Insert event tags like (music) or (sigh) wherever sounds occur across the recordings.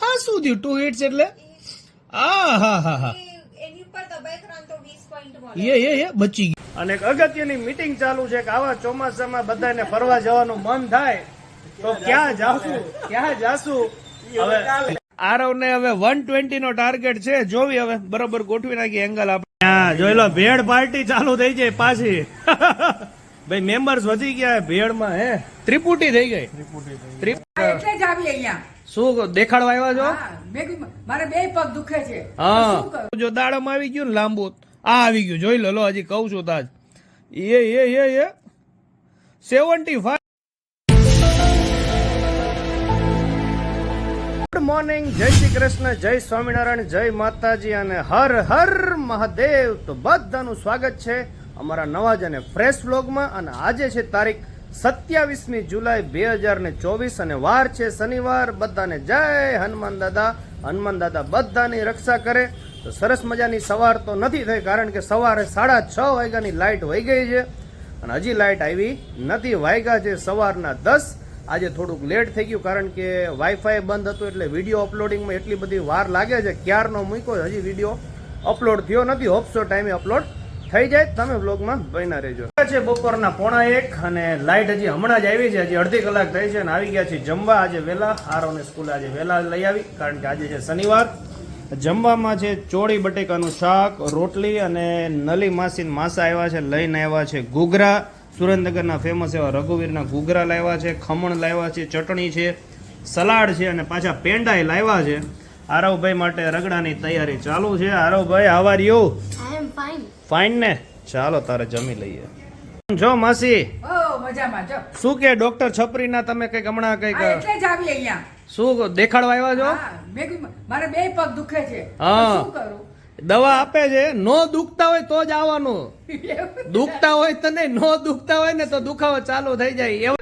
હા શું થયું? ટુ હિટ્સ એટલે? આ હા હા હા. એ બચી ગઈ અને એક અગત્યની મીટિંગ ચાલુ છે કે આવા ચોમાસામાં બધાને ફરવા જવાનું મન થાય. તો ક્યાં જાશું? ક્યાં જાશું? હવે આરવ ને હવે વન ટ્વેન્ટી નો ટાર્ગેટ છે. જોવી હવે. બરોબર ગોઠવી નાખી એંગલ આપણે. હા જોઈ લો ભેળ પાર્ટી ચાલુ થઈ જાય પાછી. ભાઈ મેમ્બર્સ વધી ગયા ભેડમાં હે? ત્રિપુટી થઈ ગઈ. ત્રિપુટી એટલે જ આવી અહીંયા. શું દેખાડવા આવ્યા છો? હા, મારે બે પગ દુખે છે. હા. જો દાડમ આવી ગયું ને લાંબુ આ આવી ગયું. જોઈ લો લો હજી કહું છું તાજ. એ એ એ એ. સેવન્ટી ફાઈવ ગુડ મોર્નિંગ જય શ્રી કૃષ્ણ જય સ્વામિનારાયણ જય માતાજી અને હર હર મહાદેવ. તો બધાનું સ્વાગત છે અમારા નવા જ અને ફ્રેશ વ્લોગમાં અને આજે છે તારીખ સત્યાવીસમી જુલાઈ બે હજાર ને ચોવીસ અને વાર છે શનિવાર. બધાને જય હનુમાન દાદા. હનુમાન દાદા બધાની રક્ષા કરે. તો સરસ મજાની સવાર તો નથી થઈ કારણ કે સવારે સાડા છ વાગ્યાની લાઇટ વહી ગઈ છે અને હજી લાઇટ આવી નથી. વાગ્યા છે સવારના દસ. આજે થોડુંક લેટ થઈ ગયું કારણ કે વાઈફાઈ બંધ હતું એટલે વીડિયો અપલોડિંગમાં એટલી બધી વાર લાગે છે. ક્યારનો મૂક્યો હજી વીડિયો અપલોડ થયો નથી. હોપસો ટાઈમે અપલોડ થઈ જાય, તમે બ્લોગમાં બન્યા રહેજો. છે બપોરના પોણા એક અને લાઇટ હજી હમણાં જ આવી છે, હજી અડધી કલાક થઈ છે અને આવી ગયા છે જમવા. આજે વહેલા આરોને સ્કૂલે આજે વહેલા લઈ આવી, કારણ કે આજે છે શનિવાર. જમવામાં છે ચોળી, બટેકાનું શાક, રોટલી અને નલી માસી માસા આવ્યા છે, લઈને આવ્યા છે ઘૂઘરા. સુરેન્દ્રનગરના ફેમસ એવા રઘુવીરના ઘૂઘરા લાવ્યા છે, ખમણ લાવ્યા છે, ચટણી છે, સલાડ છે અને પાછા પેંડાય લાવ્યા છે. આરવભાઈ માટે રગડાની તૈયારી ચાલુ છે. આરવભાઈ how are you I am fine. Fine ને? ચાલો તારે જમી લઈએ. જો માસી. ઓ મજામાં જો. શું કે ડોક્ટર છપરીના તમે કંઈક હમણાં કંઈક હા, એટલે જ આવી અહીંયા. શું દેખાડવા આવ્યા છો? હા, મેં મારે બે પગ દુખે છે. હા. શું કરું? દવા આપે છે નો દુખતા હોય તો જ આવવાનું. દુખતા હોય તો નહીં નો દુખતા હોય ને તો દુખાવો ચાલુ થઈ જાય. એવ-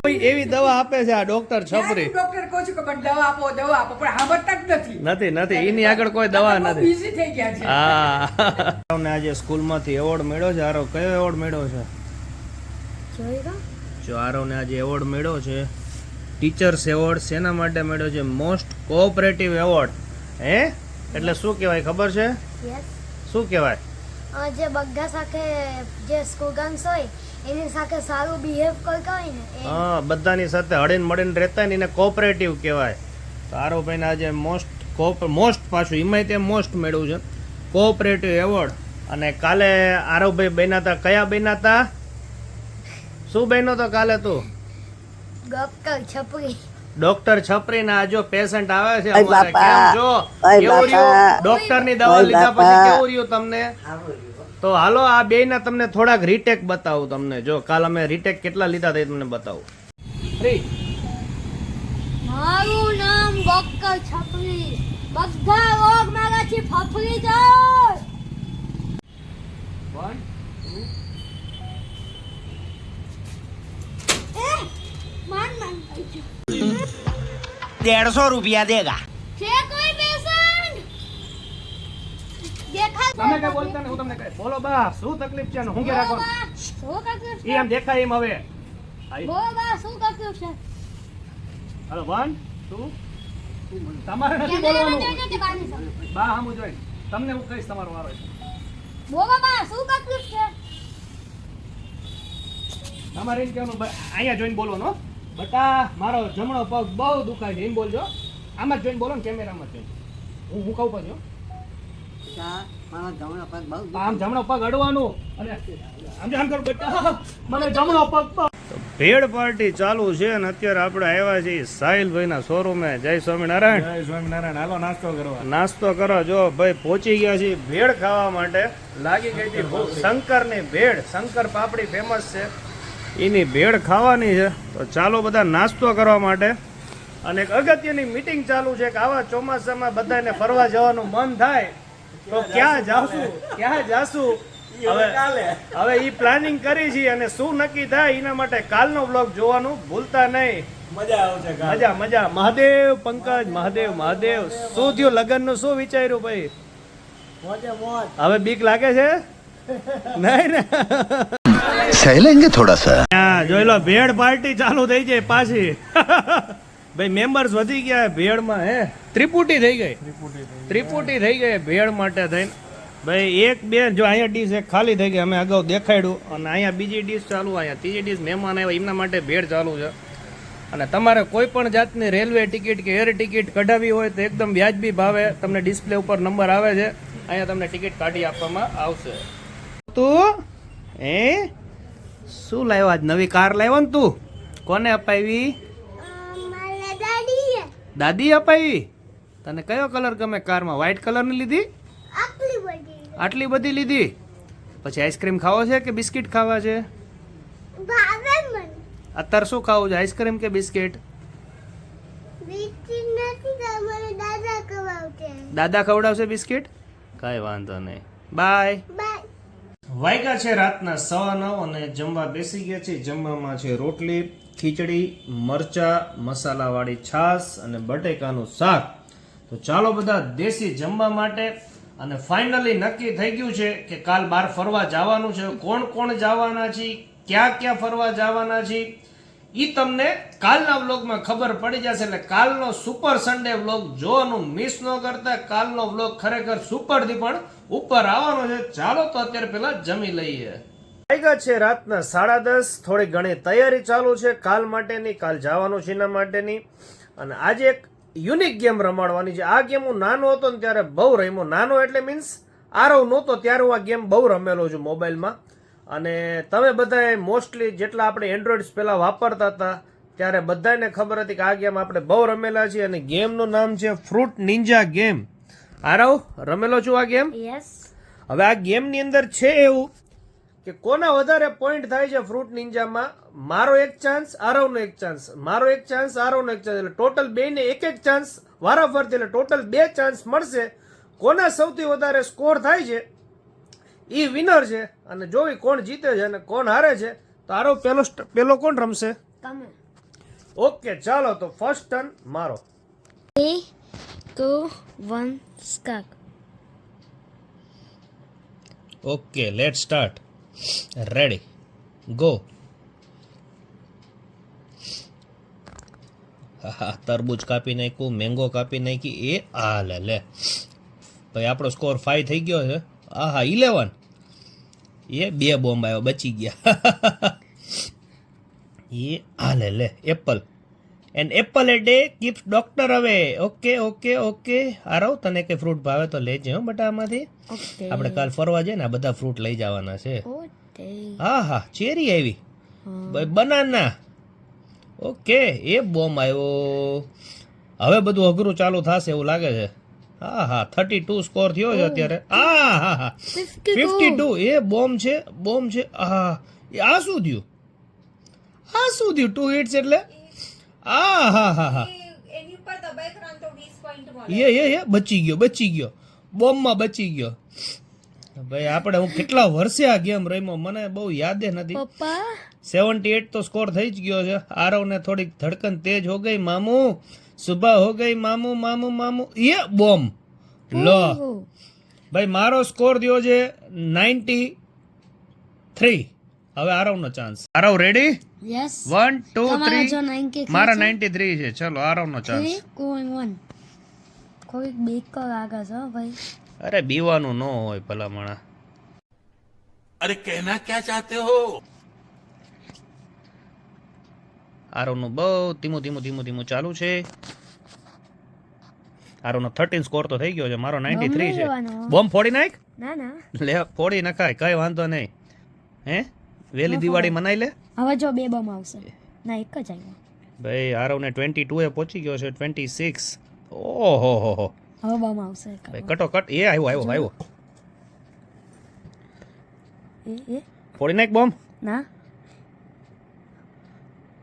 કોઈ એવી દવા આપે છે આ ડોક્ટર છપરી? ડોક્ટર કહું છું કે પણ દવા આપો દવા આપો પણ સાંભળતા જ નથી. નથી નથી. એની આગળ કોઈ દવા નથી. busy થઈ ગયા છે. હા. તમને આજે સ્કૂલમાંથી એવોર્ડ મળ્યો છે? આરો કયો એવોર્ડ મળ્યો છે? જો આરવને આજે એવોર્ડ મળ્યો છે ટીચર્સ એવોર્ડ શેના માટે મળ્યો છે? Most cooperative award. હે? એટલે શું કહેવાય ખબર છે? શું કહેવાય? જે બધા સાથે જે સ્ટુડન્ટ્સ હોય એની સાથે સારું બિહેવ કરતા હોય ને હા બધાની સાથે હળીને મળીને રહેતા ને એને કોઓપરેટિવ કહેવાય. તો આરોભાઈને આજે મોસ્ટ કોપ મોસ્ટ પાછું એમાંય તે મોસ્ટ મેળવ્યું છે. કોઓપરેટિવ એવોર્ડ અને કાલે આરોભાઈ બન્યા હતા કયા બન્યા હતા? શું બન્યો તો કાલે તું? ડોક્ટર છપરી. ડોક્ટર છપરીના આ જો પેશન્ટ આવે છે અમારે કેમ જો કેવું રહ્યું? ડોક્ટરની દવા લીધા પછી કેવું રહ્યું તમને? તો હાલો આ બે ના તમને થોડાક રીટેક બતાવું તમને. જો કાલ અમે રીટેક કેટલા લીધા તે તમને બતાવું. મારું નામ ડોક્ટર છપરી. બધા રોગ મારાથી ફફરી જાય. માન માન થઈ ગયું. डेढ़ તમે કઈ બોલતા ને હું તમને કઈ બોલો બા શું તકલીફ છે ને હું કે રાખો શું તકલીફ છે? એમ દેખાય એમ હવે. બોલો બા શું તકલીફ છે? હાલો વન ટુ. તમારે નથી બોલવાનું. બા હા આમ જોઈ. તમને હું કહીશ તમારો વારો છે. બોલો બા શું તકલીફ છે? તમારે એમ કહેવાનું અહીંયા જોઈને બોલવાનું બટા મારો જમણો પગ બહુ દુખાય છે. એમ બોલજો. આમાં જ જોઈને બોલો ને કેમેરામાં જોઈને. હું હું કહું પછી ભેડ પાર્ટી ચાલુ છે અને અત્યારે આપણે આવ્યા છીએ સાહિલભાઈના શોરૂમે જય સ્વામિનારાયણ. જય સ્વામિનારાયણ. હાલો નાસ્તો કરવા. નાસ્તો કરો. જો ભાઈ પહોંચી ગયા છીએ ભેળ ખાવા માટે. લાગી ગઈ હતી શંકર શંકરની ભેળ. શંકર પાપડી ફેમસ છે. એની ભેળ ખાવાની છે. તો ચાલો બધા નાસ્તો કરવા માટે. અને એક અગત્યની મિટિંગ ચાલુ છે કે આવા ચોમાસામાં બધાને ફરવા જવાનું મન થાય. તો ક્યાં જાશું? ક્યાં જાશું? હવે હવે ઈ પ્લાનિંગ કરી છે અને શું નક્કી થાય એના માટે કાલનો બ્લોગ જોવાનું ભૂલતા નહીં. મજા આવશે મજા મજા. મહાદેવ પંકજ મહાદેવ મહાદેવ. શું થયું લગ્નનું શું વિચાર્યું ભાઈ? હવે બીક લાગે છે? નહીં ને? સહેલેંગે થોડા સા જોઈ લો ભેડ પાર્ટી ચાલુ થઈ જાય પાછી. (laughs) ભાઈ મેમ્બર્સ વધી ગયા ભેળમાં હે? ત્રિપુટી થઈ ગઈ. ત્રિપુટી થઈ ગઈ ભેળ માટે થઈને. ભાઈ એક બે જો અહીંયા ડીશ એક ખાલી થઈ ગઈ અમે અગાઉ દેખાડ્યું. અને અહીંયા બીજી ડીશ ચાલુ અહીંયા ત્રીજી ડીશ મહેમાન આવ્યા એમના માટે ભેળ ચાલુ છે. અને તમારે કોઈ પણ જાતની રેલવે ટિકિટ કે એર ટિકિટ કઢાવી હોય તો એકદમ વ્યાજબી ભાવે તમને ડિસ્પ્લે ઉપર નંબર આવે છે. અહીંયા તમને ટિકિટ કાઢી આપવામાં આવશે. તું એ શું લાવ્યો આજ? નવી કાર લાવ્યો ને તું? કોને અપાવી? દાદી અપાઈ? તને કયો કલર ગમે? કારમાં વ્હાઈટ કલરની લીધી? આટલી બધી. લીધી? પછી આઈસ્ક્રીમ ખાવો છે કે બિસ્કિટ ખાવા છે? અત્યારે શું ખાવું છે? આઈસ્ક્રીમ કે બિસ્કિટ દાદા ખવડાવશે. બિસ્કિટ કઈ વાંધો નહીં. બાય વાગ્યા છે રાતના સવા નવ અને જમવા બેસી ગયા છે. જમવામાં છે રોટલી, ખીચડી, મરચા, મસાલાવાળી છાશ અને બટેકાનું શાક. તો ચાલો બધા દેશી જમવા માટે અને ફાઇનલી નક્કી થઈ ગયું છે કે કાલ બહાર ફરવા જવાનું છે. કોણ કોણ જવાના છે? ક્યાં ક્યાં ફરવા જવાના છે? એ તમને કાલના વ્લોગમાં ખબર પડી જશે એટલે કાલનો સુપર સન્ડે વ્લોગ જોવાનું મિસ ન કરતા. કાલનો વ્લોગ ખરેખર સુપરથી પણ ઉપર આવવાનો છે. ચાલો તો અત્યારે પેલા જમી લઈએ. વાગ્યા છે રાતના સાડા દસ. થોડી ઘણી તૈયારી ચાલુ છે. કાલ માટેની, કાલ જવાનું છે એના માટેની. અને આજે એક યુનિક ગેમ રમાડવાની છે. આ ગેમ હું નાનો હતો ને ત્યારે બહુ રમ્યો. નાનો એટલે મીન્સ આરવ નહોતો. ત્યારે હું આ ગેમ બહુ રમેલો છું મોબાઈલમાં. અને તમે બધાએ મોસ્ટલી જેટલા આપણે એન્ડ્રોઈડ્સ પહેલાં વાપરતા હતા, ત્યારે બધાને ખબર હતી કે આ ગેમ આપણે બહુ રમેલા છીએ. અને ગેમનું નામ છે ફ્રૂટ નિંજા ગેમ આરવ રમેલો છું આ ગેમ? યસ હવે આ ગેમની અંદર છે એવું કે કોના વધારે પોઈન્ટ થાય છે ફ્રૂટ નિંજામાં મારો એક ચાન્સ આરવનો એક ચાન્સ મારો એક ચાન્સ આરવનો એક ચાન્સ એટલે ટોટલ બેને એક એક ચાન્સ વારાફરતી એટલે ટોટલ બે ચાન્સ મળશે. કોના સૌથી વધારે સ્કોર થાય છે? એ વિનર છે. અને જોવી કોણ જીતે છે અને કોણ હારે છે તો આરવ પેલો પેલો કોણ રમશે? ઓકે ચાલો તો ફર્સ્ટ ટર્ન મારો. One start okay let start ready go હા તરબૂચ કાપી નાખ્યું મેંગો કાપી નાખી. એ, આ, લે લે. ભાઈ, આપણો સ્કોર ફાઈવ થઈ ગયો છે. આ હા ઇલેવન એ બે બોમ્બ આવ્યો, બચી ગયા. (laughs) એ, આ, લે લે. Apple and apple a day keeps doctor હવે ઓકે ઓકે ઓકે આરવ તને કઈ ફ્રૂટ ભાવે તો લેજે હો બટા આમાંથી આપણે કાલ ફરવા જઈએ ને આ બધા ફ્રૂટ લઈ જવાના છે. હા હા ચેરી આવી. બનાના. ઓકે એ બોમ્બ આવ્યો. હવે બધું અઘરું ચાલુ થશે એવું લાગે છે. હા હા થર્ટી ટુ સ્કોર થયો છે અત્યારે. આ હા હા ફિફ્ટી ટુ એ બોમ્બ છે બોમ્બ છે. હા એ આ શું થયું? આ શું થયું? ટુ હિટ્સ એટલે? આ હા હા હા. એ- એની ઉપર દબાઈ ત્રણ તો 20 પોઈન્ટ મળે. એ એ એ બચી ગયો બચી ગયો. બોમ્બમાં બચી ગયો. ભાઈ આપણે હું કેટલા વર્ષે આ ગેમ રમ્યો મને બહુ યાદે નથી. પપ્પા. સેવન્ટી એટ તો સ્કોર થઈ જ ગયો છે. આરવ ને થોડીક ધડકન તેજ હો ગઈ મામુ. સુબહ હો ગઈ મામુ મામુ મામુ. યે બોમ્બ. લો. ભાઈ મારો સ્કોર થયો છે નાઇન્ટી થ્રી હવે આરવનો chance Aarav ready yes one two three મારા નાઇન્ટી થ્રી છે. ચલો આરામનો ચાન્સ કોઈ વન કોઈ બીક લાગે છે ભાઈ. અરે બીવાનું ન હોય ભલામણા. અરે કહેના ક્યાં ચાહતે હો? આરોનું બહુ ધીમું ધીમું ધીમું ધીમું ચાલુ છે. આરો નો થર્ટીન સ્કોર તો થઈ ગયો છે. મારો નાઇન્ટી થ્રી છે. બોમ્બ ફોડી નાખ? ના ના. લે ફોડી નખાય કઈ વાંધો નહીં. હે? વેલી દિવાળી મનાઈ લે? હવે જો બે બમ આવશે. ના એક જ આવ્યો ભાઈ આરવને ટ્વેન્ટી ટુ એ પહોંચી ગયો છે ટ્વેન્ટી સિક્સ ઓહો હો હો. હવે બમ આવશે. ભાઈ કટો કટ એ આવ્યો આવ્યો આવ્યો એ એ? ફોડી નાખ બોમ્બ ના.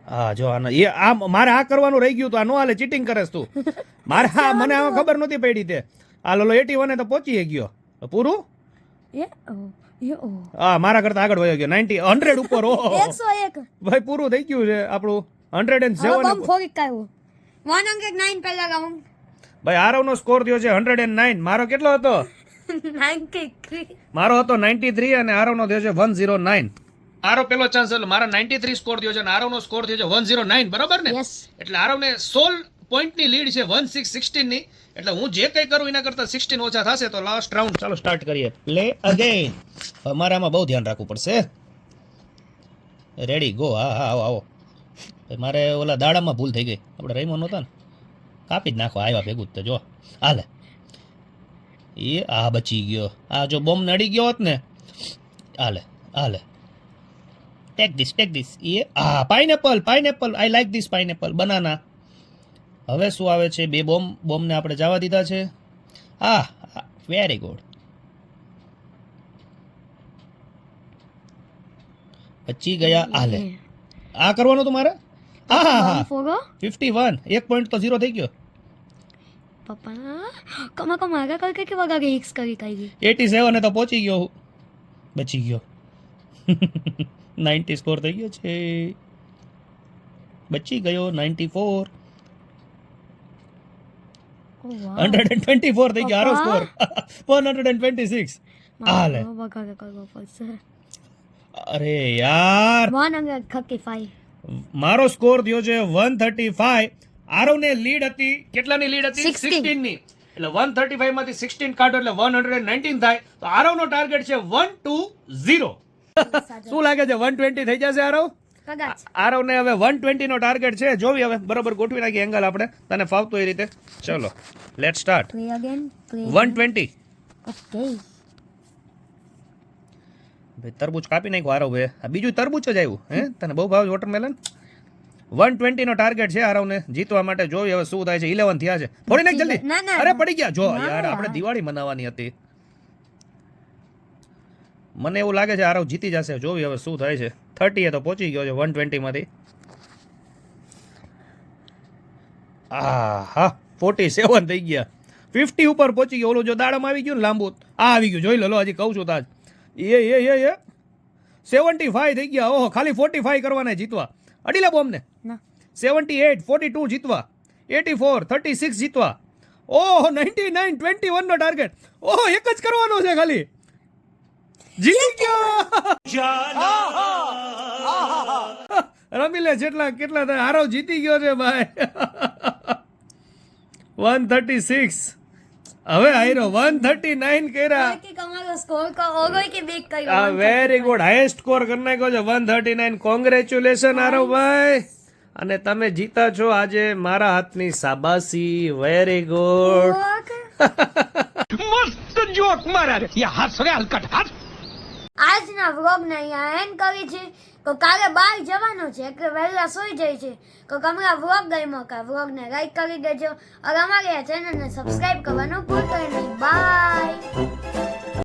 હા જો આનો એ આ મારે આ કરવાનું રહી ગયું તો. આ નો હાલે ચીટિંગ કરેસ તું. મારે હા મને આમાં ખબર નહોતી પડી તે. આ લોલો એટી વને તો પહોંચી ગયો. પૂરું? એ હા મારા કરતા આગળ વયો ગયો. નાઇન્ટી હંડ્રેડ ઉપર ઓ ભાઈ પૂરું થઈ ગયું છે આપણું. Hundred and seven one hundred nine પહેલા ગામ ભાઈ આરવનો સ્કોર થયો છે હંડ્રેડ એન્ડ નાઇન. મારો કેટલો હતો? નાઇન્ટી થ્રી મારો હતો નાઇન્ટી થ્રી અને આરવનો થયો છે વન ઝીરો નાઇન. આરો પેલો ચાન્સ એટલે મારા 93 સ્કોર થયો છે અને આરવનો સ્કોર થયો છે 109 બરાબર ને? એટલે આરવને 16 પોઈન્ટની લીડ છે વન સિક્સ સિક્સટીનની એટલે હું જે કંઈ કરું એના કરતાં સિક્સટીન ઓછા થશે તો લાસ્ટ રાઉન્ડ ચાલો સ્ટાર્ટ કરીએ. પ્લે અગેન અમારામાં બહુ ધ્યાન રાખવું પડશે. રેડી ગો હા હા, આવો આવો. મારે ઓલા દાડામાં ભૂલ થઈ ગઈ. આપણે રહીમો નહોતા ને. કાપી જ નાખો, આવ્યા ભેગું જ તો, જો. હાલે. એ આ બચી ગયો. આ જો બોમ્બ નડી ગયો હોત ને. હાલે હાલે. ટેક ધીસ ટેક ધીસ એ, આ pineapple pineapple I like this pineapple banana હવે શું આવે છે? બે બોમ્બ બોમ્બને આપણે જવા દીધા છે. આ વેરી ગુડ બચી ગયા હાલે આ કરવાનું તું મારે? હા હા હા ફિફ્ટી વન એક પોઈન્ટ તો ઝીરો થઈ ગયો. પપ્પા કમા કમા આગા કરકે કે વગા કે હિક્સ કરી કાઈ એટી સેવન તો પહોંચી ગયો. બચી ગયો. (laughs) નાઇન્ટી સ્કોર થઈ ગયો છે. બચી ગયો ninety four hundred and twenty four થઈ ગયો આરો score one hundred and twenty six હાલે અરે યાર વન થર્ટી ફાઈવ મારો સ્કોર થયો છે વન થર્ટી ફાઈવ આરવને લીડ હતી કેટલાની લીડ હતી 16. સિક્સટીનની એટલે વન થર્ટી ફાઈવમાંથી સિક્સટીન કાઢો એટલે વન હંડ્રેડ નાઇન્ટીન થાય. તો આરવનો ટાર્ગેટ છે વન ટુ ઝીરો શું લાગે છે? વન ટ્વેન્ટી થઈ જશે આરવ આરવને હવે વન ટ્વેન્ટીનો ટાર્ગેટ છે. જોવી હવે. બરોબર ગોઠવી નાખી એંગલ આપણે. તને ફાવતો એ રીતે. ચલો let start one twenty okay તરબૂચ કાપી નાખ્યું આરવ ભાઈ આ બીજું તરબૂચ જ આવ્યું હે? તને બહુ ભાવ વોટરમેલન વન ટ્વેન્ટીનો ટાર્ગેટ છે આરવને. જીતવા માટે જોઈ હવે શું થાય છે. ઇલેવન થયા છે. ફોડી નાખ જલ્દી. અરે પડી ગયા. જો યાર યાર. આપણે દિવાળી મનાવવાની હતી. મને એવું લાગે છે આરવ જીતી જશે. જોવી હવે શું થાય છે. થર્ટી એ તો પહોંચી ગયો છે વન ટ્વેન્ટીમાંથી આ હા ફોર્ટી સેવન થઈ ગયા. ફિફ્ટી ઉપર પહોંચી ગયો ઓલું જો દાડમ આવી ગયું ને લાંબુ આ આવી ગયું જોઈ લો લો હજી કહું છું તાજ. એ એ એ એ. સેવન્ટી ફાઈવ થઈ ગયા ઓહો ખાલી ફોર્ટી ફાઈવ કરવાના જીતવા. અડી લે બોમને. સેવન્ટી એટ ફોર્ટી ટુ જીતવા. એટી ફોર થર્ટી સિક્સ જીતવા. ઓહો નાઇન્ટી નાઇન ટ્વેન્ટી વનનો ટાર્ગેટ ઓહો એક જ કરવાનો છે ખાલી. જીતી ગયો. રમી લે જેટલા કેટલા થાય. હારો જીતી ગયો છે ભાઈ. One thirty six. હવે આયરો વન થર્ટી નાઇન કર્યા. કે તમારો સ્કોર કો ઓગો કે બેક કર્યો. આ વેરી ગુડ હાઈએસ્ટ સ્કોર કરી નાખ્યો છે. One thirty nine. કોંગ્રેચ્યુલેશન આરવભાઈ અને તમે જીતા છો આજે મારા હાથની સાબાસી વેરી ગુડ આજના વ્લોગને અહીંયા એન્ડ કરી છે તો કાલે બહાર જવાનું છે, એટલે વહેલા સુઈ જાય છે. તો અમારા વ્લોગ ગમ્યો કે વ્લોગને લાઈક કરી દેજો. અને અમારી આ ચેનલને સબસ્ક્રાઈબ કરવાનું ભૂલતો નહીં. બાય